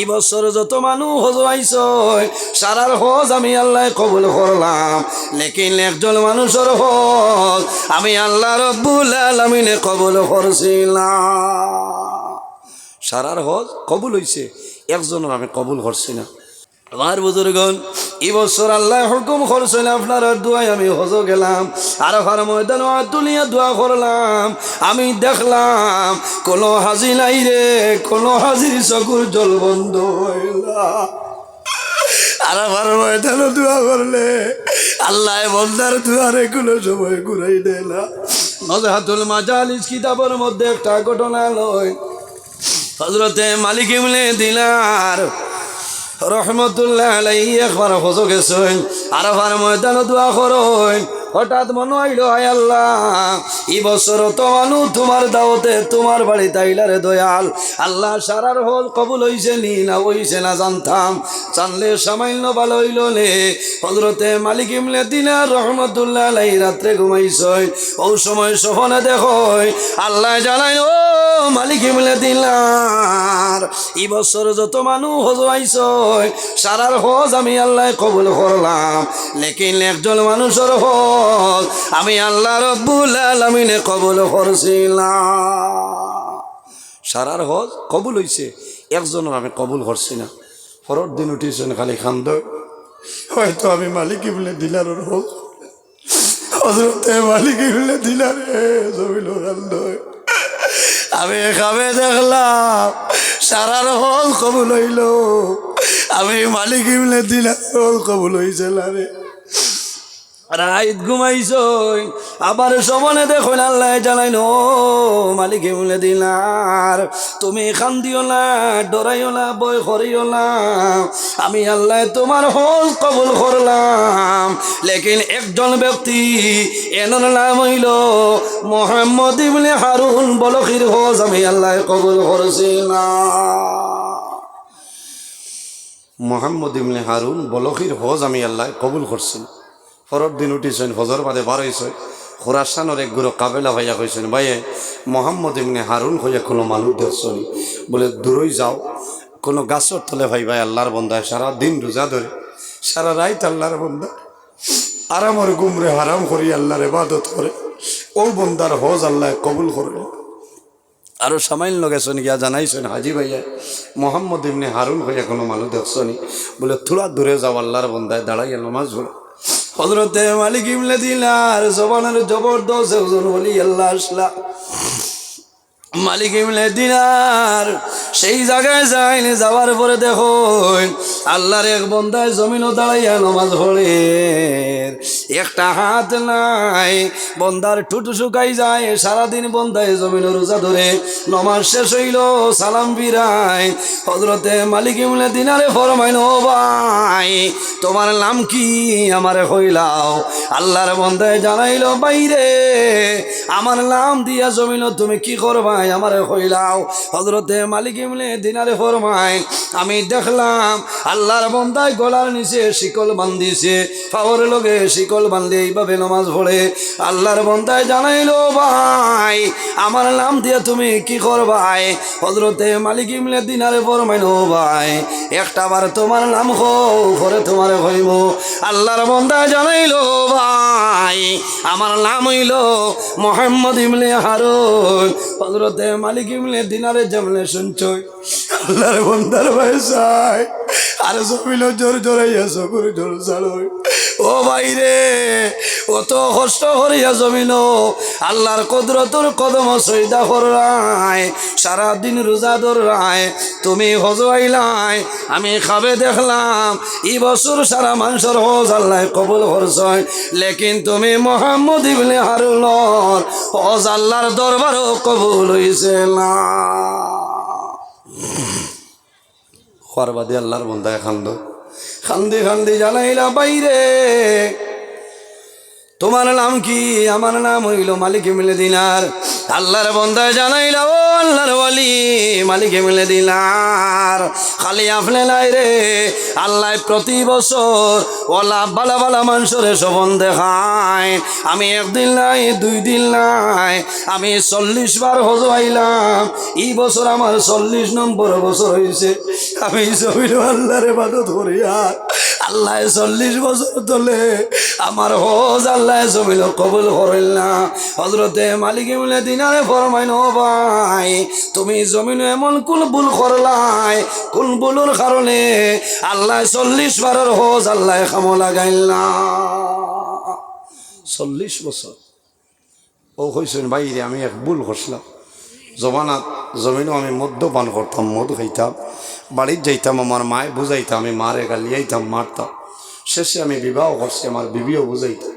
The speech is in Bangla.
এই যত মানুষ হজ আইস সারার হজ আমি আল্লাহ কবুল করলাম। লেকিন একজন মানুষের হজ আমি আল্লাহ রব্বুল আলমিনে কবুল করছিলাম। সারার হজ কবুল হয়েছে একজনের আমি কবুল করছি না। আমার বুজুর্গন এই বছর আল্লাহ হুকুম করছেন আপনার দোয়াই আমি হজ গেলাম আর ফার ময়দান তুলিয়া দোয়া করলাম। আমি দেখলাম, কোনো হাজি নাই রে, কোনো হাজির চকুর জল বন্ধ হইলা আর আমার ময়দানও দোয়া করলে আল্লাহ বন্দার দুয়ারে কোনো সময় ঘুরাই দেয় না। নজহাতুল মাজালিস মধ্যে একটা ঘটনা লয়। হজরতে মালিক ইমলে দিলার রহমতুল্লাহ আলাই একবার হজ গেছেন আর ময়দান দোয়া করইন হঠাৎ মনে হইল, হায় আল্লাহ, এই বছর তো মানু তোমার দাওতে তোমার বাড়িতে আইলারে দয়াল। আল্লাহ সারার হল কবুল হইছে নি, না হইছে না জানতাম। জানলে সামান্য ভালো হইল নে। হজরতে মালিক ইমলে দিনা রহমতুল্লাহ আলাই রাত্রে ঘুমাইছই ও সময় সহনে দেখই, আল্লাহ জানাই ও মালিক ইমলে দিলার এই যত মানুষ হজ আইস সারার হজ আমি আল্লাহ কবুল করলাম। লেকিন একজন মানুষের হজ আমি আল্লাহ রব্বুল আলমিনে কবুল করছিলাম। সারার হজ কবুল হইছে একজনের আমি কবুল করছি না। পরের দিন উঠিছেন খালি খান্দ। হয়তো আমি মালিক বলে দিলার হোক হজরতে মালিক বলে দিলারে জমিল আমি খাবে দেখলাম সারার হল কবুল হইল। আমি মালিক বলে দিলার হল কবুল হইছে রে। রাইত ঘুমাইছ আবার সমানে দেখো আল্লাহ জানাই নো মালিকে দিলার, তুমি খান্দিও না, ডরাইও না, বই করিও না। আমি আল্লাহ তোমার হজ কবুল করলাম, লেকিন একজন ব্যক্তি এনর নাম হইল মোহাম্মদ ইবনে হারুন বলখির হজ আমি আল্লাহ কবুল না মোহাম্মদ ইবনে হারুন বলখির হজ আমি আল্লাহ কবুল করছি। পরের দিন উঠিছেন হজর বাদে বার হয়েছে খোরাসানোর এক গুরু কাবেলা ভাইয়া কইছেন, ভাইয়ে, মোহাম্মদ ইবনে হারুন হইয়া কোনো মানুষ দেখছনি বলে, দূরই যাও। কোনো গাছর তলে ভাই ভাই, আল্লাহর বন্ধায় সারা দিন রোজা ধরে, সারা রাইত আল্লাহর বন্ধা আরামর গুমরে হারাম করি আল্লাহর এবাদত করে। ও বন্দার হজ আল্লাহ কবুল করবে আরও সামাইল গেছেন গিয়া জানাইছেন, হাজি ভাইয়া, মোহাম্মদ ইবনে হারুন হইয়া কোনো মানুষ দেখছনি বলে, থোড়া দূরে যাও, আল্লাহর বন্ধায় দাঁড়াইয়া নমাজ পড়ো। হজরতে মালিক ইমলে দিলার জবানের জবরদস্ত একজন বলি আল্লাহ আসলা। মালিক ইমলে দিনার সেই জায়গায় যাইনি, যাওয়ার পরে দেখো আল্লাহর এক বন্দায় জমিনও দাঁড়াইয়া নমাজ পড়ে। একটা হাত নাই, বন্দার টুটু শুকাই যায়, সারাদিন বন্দায় জমিন রোজা ধরে। নমাজ শেষ হইল, সালাম বিরাই হজরতে মালিক ইমলে দিনারে ফরমাইন ও ভাই, তোমার নাম কি? আমারে হইলাও আল্লাহর বন্দায় জানাইল, বাইরে, আমার নাম দিয়া জমিন তুমি কি করবাই? আমারে হইলাও হজরতে মালিক ইমলে দিনারে ফরমাই আমি দেখলাম আল্লাহর বন্দায় গলার নিচে শিকল বান্ধিছে, পাওয়ার লগে শিকল বান্ধে এইভাবে নমাজ পড়ে। আল্লাহর বন্দায় জানাইলো, ভাই, আমার নাম দিয়ে তুমি কি করবাই হজরতে মালিক ইমলে দিনারে ফরমাইলো ভাই, একটা বার তোমার নাম হো পরে তোমার হইব। আল্লাহর বন্দায় জানাইলো, ভাই, আমার নাম হইল মোহাম্মদ ইমলে হারুন। হজরতে মালিক ইমলে দিনারে জমলে আল্লাহর ভাই চাই আর জমিল জোর জোরাইয়া চকুর জোর ও অত কষ্ট করিয়া জমিল আল্লাহর কদরতর কদম সৈদা করায়, সারাদিন রোজা ধরায়, তুমি হজ আইলাই আমি খাবে দেখলাম এই বছর সারা মানুষের হজ আল্লাহ কবুল করছয়। লেকিন তুমি মোহাম্মদ ইবনে হারুনর হজ আল্লাহর দরবারও কবুল হইছে না। খোয়ার বাদে আল্লাহর বন্ধায় খান্দ। খান্দি খান্দি জানাইলা বাইরে। তোমার নাম কি? আমার নাম হইল মালিক মিলে দিনার। আল্লাহর বন্দায় জানাইল, আল্লাহর বলি মালিকে মিলে দিলার। খালি আপনি নাই রে, আল্লাহ প্রতি বছর ওলা বালা বালা মানুষরে সবন দেখায়। আমি একদিন নাই, দুই দিন নাই, আমি চল্লিশ বার হজ আইলাম এই বছর আমার চল্লিশ নম্বর বছর হয়েছে আমি জমিন আল্লাহরে বাদত করিয়া আল্লাহ চল্লিশ বছর তোলে আমার হজ আল্লাহ জমিল কবুল করিল না। হজরতে মালিকে মিলে দিনারে ফরমাইন ভাই, তুমি জমিন এমন কুল ভুল করলাই? কুল ভুলের কারণে আল্লাহ চল্লিশ বারের হজ আল্লাহ খামো লাগাইল না? চল্লিশ বছর। ও কইছেন বাইরে আমি এক ভুল করছিলাম। জমানাত জমিনও আমি মদ্যপান করতাম, মদ খাইতাম। বাড়ির যাইতাম, আমার মায় বুঝাইতাম আমি মারে গালিয়াইতাম মারতাম। শেষে আমি বিবাহ করছি, আমার বিবিও বুঝাইতাম